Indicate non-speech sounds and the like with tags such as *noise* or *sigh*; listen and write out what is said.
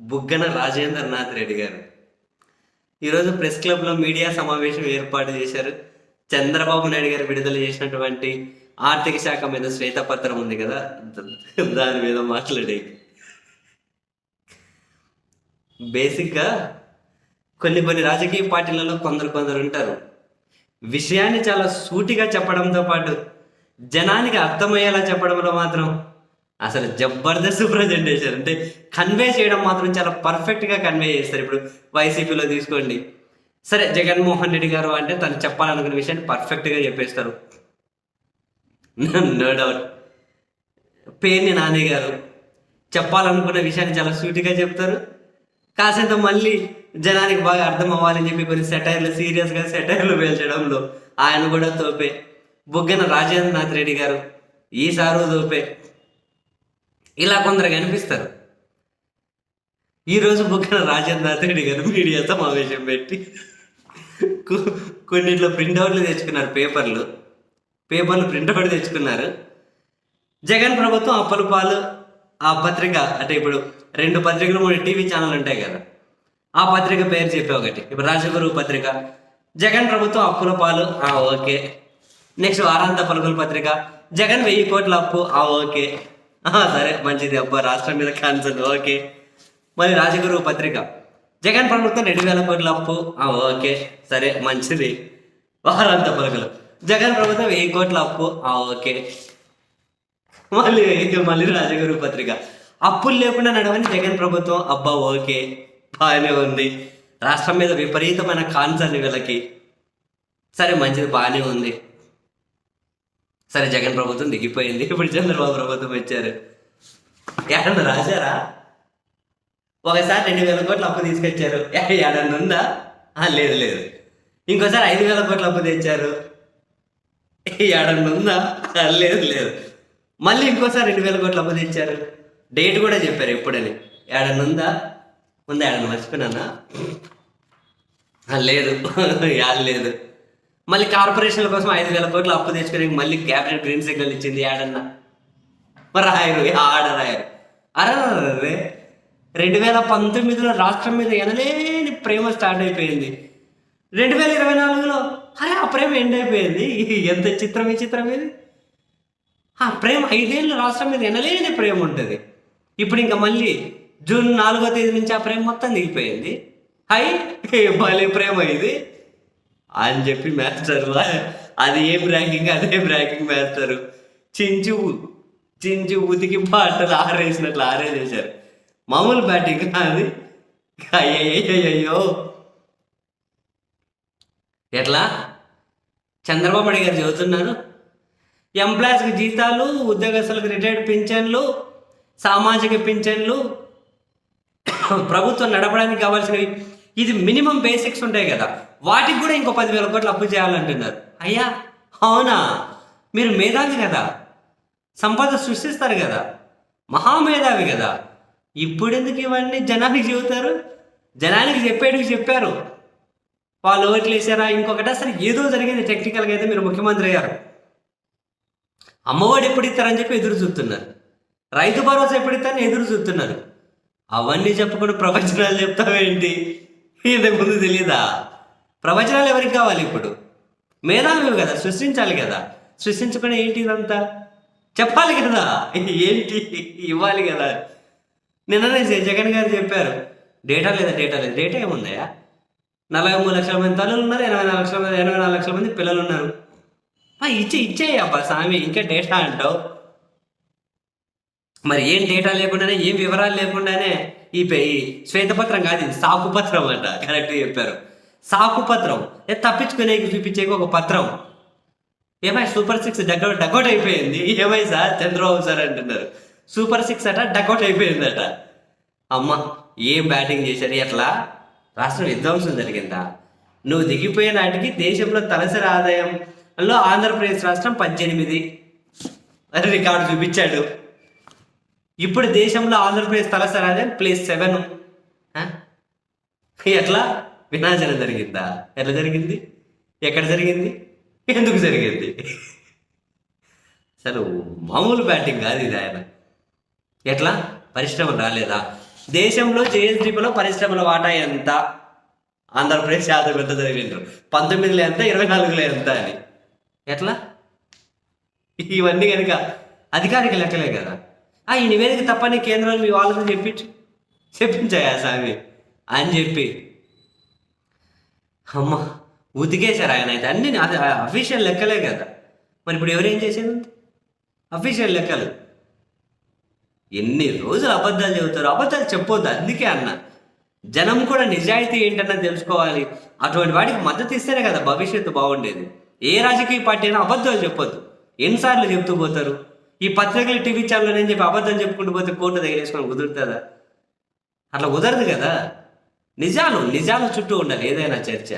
బుగ్గన రాజేంద్రనాథ్ రెడ్డి గారు. ఈరోజు ప్రెస్ క్లబ్లో మీడియా సమావేశం ఏర్పాటు చేశారు. చంద్రబాబు నాయుడు గారు విడుదల చేసినటువంటి ఆర్థిక శాఖ మీద శ్వేతపత్రం ఉంది కదా దాని మీద మాట్లాడే. బేసిక్గా కొన్ని కొన్ని రాజకీయ పార్టీలలో కొందరు కొందరు ఉంటారు. విషయాన్ని చాలా సూటిగా చెప్పడంతో పాటు జనానికి అర్థమయ్యేలా చెప్పడంలో మాత్రం అసలు జబర్దస్త్ ప్రజెంటేషన్ అంటే కన్వే చేయడం మాత్రం చాలా పర్ఫెక్ట్గా కన్వే చేస్తారు. ఇప్పుడు వైసీపీలో తీసుకోండి. సరే జగన్మోహన్ రెడ్డి గారు అంటే తను చెప్పాలనుకున్న విషయాన్ని పర్ఫెక్ట్గా చెప్పేస్తారు. *laughs* నో డౌట్ పేర్ని నాని గారు చెప్పాలనుకున్న విషయాన్ని చాలా సూటిగా చెప్తారు. కాసేంత మళ్ళీ జనానికి బాగా అర్థం అవ్వాలని చెప్పి కొన్ని సెటైర్లు సీరియస్గా సెటైర్లు వేల్చడంలో ఆయన కూడా తోపే. బుగ్గన రాజేంద్రనాథ్ రెడ్డి గారు ఈసారు తోపే. ఇలా కొందరు కనిపిస్తారు. ఈరోజు బుగ్గన రాజేంద్ర రెడ్డి గారు మీడియాతో సమావేశం పెట్టి కొన్నిట్లో ప్రింట్అవుట్లు తెచ్చుకున్నారు పేపర్లు. పేపర్లు ప్రింట్అవుట్ తెచ్చుకున్నారు. జగన్ ప్రభుత్వం అప్పల పాలు ఆ పత్రిక అంటే ఇప్పుడు రెండు పత్రికలు మూడు టీవీ ఛానల్ ఉంటాయి కదా. ఆ పత్రిక పేరు చెప్పే ఒకటి. ఇప్పుడు రాజగురు పత్రిక. జగన్ ప్రభుత్వం అప్పుల పాలు ఆ ఓకే. నెక్స్ట్ వారాంత పలుకుల పత్రిక. జగన్ వెయ్యి కోట్ల అప్పు ఆ ఓకే. సరే మంచిది అబ్బా రాష్ట్రం మీద కాన్సర్న్ ఓకే. మరి రాజగురు పత్రిక. జగన్ ప్రభుత్వం రెండు వేల కోట్ల అప్పు. ఓకే సరే మంచిది. వారాంత పలుకులు. జగన్ ప్రభుత్వం వెయ్యి కోట్ల అప్పు? ఆ ఓకే. మళ్ళీ మళ్ళీ రాజగురు పత్రిక. అప్పులు లేకుండా నడవని జగన్ ప్రభుత్వం. అబ్బా ఓకే. బాగానే ఉంది. రాష్ట్రం మీద విపరీతమైన కాన్సర్న్ వీళ్ళకి. సరే మంచిది బాగానే ఉంది. సరే జగన్ ప్రభుత్వం దిగిపోయింది. ఇప్పుడు చంద్రబాబు ప్రభుత్వం వచ్చారు. ఏడన్నా రాశారా? ఒకసారి రెండు వేల కోట్లు అప్పు తీసుకొచ్చారు. ఏడన్నా ఉందా? ఆ, లేదు లేదు. ఇంకోసారి ఐదు వేల కోట్లు అప్పు తెచ్చారు. ఏడన్నా ఉందా? లేదు లేదు. మళ్ళీ ఇంకోసారి రెండు వేల కోట్లు అప్పు తెచ్చారు. డేట్ కూడా చెప్పారు ఎప్పుడని. ఏడన్నా ఉందా? ఉందా? ఏడన్నా మర్చిపోయినానా? లేదు. *laughs* యాడ్ లేదు. మళ్ళీ కార్పొరేషన్ల కోసం ఐదు వేల కోట్లు అప్పు తెచ్చుకుని మళ్ళీ క్యాబినెట్ గ్రీన్ సిగ్నల్ ఇచ్చింది యాడన్నా. మరి రాయరు ఆడ రాయరు. అరే రెండు వేల పంతొమ్మిదిలో రాష్ట్రం మీద ఎనలేని ప్రేమ స్టార్ట్ అయిపోయింది. రెండు వేల ఇరవై నాలుగులో అరే ఆ ప్రేమ ఎండ్ అయిపోయింది. ఎంత చిత్రం ఈ చిత్రం ఇది? ఆ ప్రేమ ఐదేళ్ళు రాష్ట్రం మీద ఎనలేని ప్రేమ ఉంటుంది. ఇప్పుడు ఇంకా మళ్ళీ జూన్ నాలుగో తేదీ నుంచి ఆ ప్రేమ మొత్తం దిగిపోయింది. హై భలే ప్రేమ ఇది. అని చెప్పి మేస్తారు. అది ఏం ర్యాంకింగ్ అదే ర్యాంకింగ్ మేస్తారు. చించు చించు ఉతికి పాటలు ఆరేసినట్లు ఆరేసేశారు. మామూలు బ్యాటింగ్ అది అయ్యయ్యో ఎట్లా? చంద్రబాబు నాయుడు గారు చదువుతున్నారు ఎంప్లాయీస్కి జీతాలు ఉద్యోగస్తులకు రిటైర్డ్ పింఛన్లు సామాజిక పింఛన్లు ప్రభుత్వం నడపడానికి కావాల్సినవి. ఇది మినిమం బేసిక్స్ ఉంటాయి కదా. వాటికి కూడా ఇంకో పదివేల కోట్లు అప్పు చేయాలంటున్నారు. అయ్యా అవునా? మీరు మేధావి కదా. సంపద సృష్టిస్తారు కదా. మహామేధావి కదా. ఇప్పుడు ఎందుకు ఇవన్నీ జనానికి చెబుతారు? జనానికి చెప్పేటివి చెప్పారు. వాళ్ళు ఓట్లు వేసారా? ఇంకొకటి అసలు ఏదో జరిగింది టెక్నికల్గా అయితే మీరు ముఖ్యమంత్రి అయ్యారు. అమ్మఒడి ఎప్పుడు ఇస్తారని చెప్పి ఎదురు చూస్తున్నారు. రైతు భరోసా ఎప్పుడు ఇస్తారని ఎదురు చూస్తున్నారు. అవన్నీ చెప్పుకుని ప్రవచనాలు చెప్తావేంటి? ఇంతకుముందు తెలియదా ప్రవచనాలు ఎవరికి కావాలి ఇప్పుడు? మేధావి కదా సృష్టించాలి కదా. సృష్టించకుండా ఏంటి ఇదంతా? చెప్పాలి కదా. ఏంటి? ఇవ్వాలి కదా. నిన్ననే జగన్ గారు చెప్పారు. డేటా లేదా డేటా లేదు. డేటా ఏముందయా నలభై మూడు లక్షల మంది తల్లులు ఉన్నారు ఎనభై నాలుగు లక్షల మంది ఎనభై నాలుగు లక్షల మంది పిల్లలు ఉన్నారు. ఇచ్చే ఇచ్చేయి అబ్బా స్వామి ఇంకా డేటా అంటావు. మరి ఏం డేటా లేకుండానే ఏం వివరాలు లేకుండానే ఈ శ్వేతపత్రం కాదు ఇది సాకు పత్రం అంట. కరెక్ట్ చెప్పారు. సాకు పత్రం ఏ తప్పించుకునేకి చూపించేకి ఒక పత్రం. ఏమై సూపర్ సిక్స్ డకౌట్ డగౌట్ అయిపోయింది ఏమై సార్? చంద్రబాబు సార్ అంటున్నారు. సూపర్ సిక్స్ అట డగౌట్ అయిపోయిందట అమ్మ ఏం బ్యాటింగ్ చేశారు? ఎట్లా? రాష్ట్రం విధ్వంసం జరిగిందా? నువ్వు దిగిపోయే నాటికి దేశంలో తలసరి ఆదాయంలో ఆంధ్రప్రదేశ్ రాష్ట్రం పద్దెనిమిది. అని రికార్డు చూపించాడు. ఇప్పుడు దేశంలో ఆంధ్రప్రదేశ్ తలసరి ఆదాయం ప్లేస్ సెవెన్. ఎట్లా? వినాశనం జరిగిందా? ఎట్లా జరిగింది? ఎక్కడ జరిగింది? ఎందుకు జరిగింది? అసలు మామూలు బ్యాటింగ్ కాదు ఇది ఆయన. ఎట్లా? పరిశ్రమలు రాలేదా? దేశంలో జేఎస్డీపీలో పరిశ్రమల వాటా ఎంత? ఆంధ్రప్రదేశ్ యాదవ్ ఎంత జరిగిండ్రు పంతొమ్మిదిలో ఎంత? ఇరవై నాలుగులో ఎంత అని. ఎట్లా? ఇవన్నీ కనుక అధికారిక లెక్కలే కదా. ఆ ఈ నివేదిక తప్పని కేంద్రాలు మీ వాళ్ళతో చెప్పించు చెప్పించాయా స్వామి అని చెప్పి అమ్మ ఉతికేశారు ఆయన అయితే. అన్ని అది అఫీషియల్ లెక్కలే కదా. మరి ఇప్పుడు ఎవరేం చేసేది అఫీషియల్ లెక్కలు. ఎన్ని రోజులు అబద్ధాలు చెబుతారు? అబద్ధాలు చెప్పొద్దు అందుకే అన్న. జనం కూడా నిజాయితీ ఏంటన్నది తెలుసుకోవాలి. అటువంటి వాడికి మద్దతు ఇస్తేనే కదా భవిష్యత్తు బాగుండేది. ఏ రాజకీయ పార్టీ అయినా అబద్ధాలు చెప్పొద్దు. ఎన్నిసార్లు చెప్తూ పోతారు? ఈ పత్రికలు టీవీ ఛానల్ అని చెప్పి అబద్ధాలు చెప్పుకుంటూ పోతే కోర్టు దగ్గర వేసుకొని కుదురుతుందా? అట్లా కుదరదు కదా. నిజాలు నిజాల చుట్టూ ఉండాలి ఏదైనా చర్చ.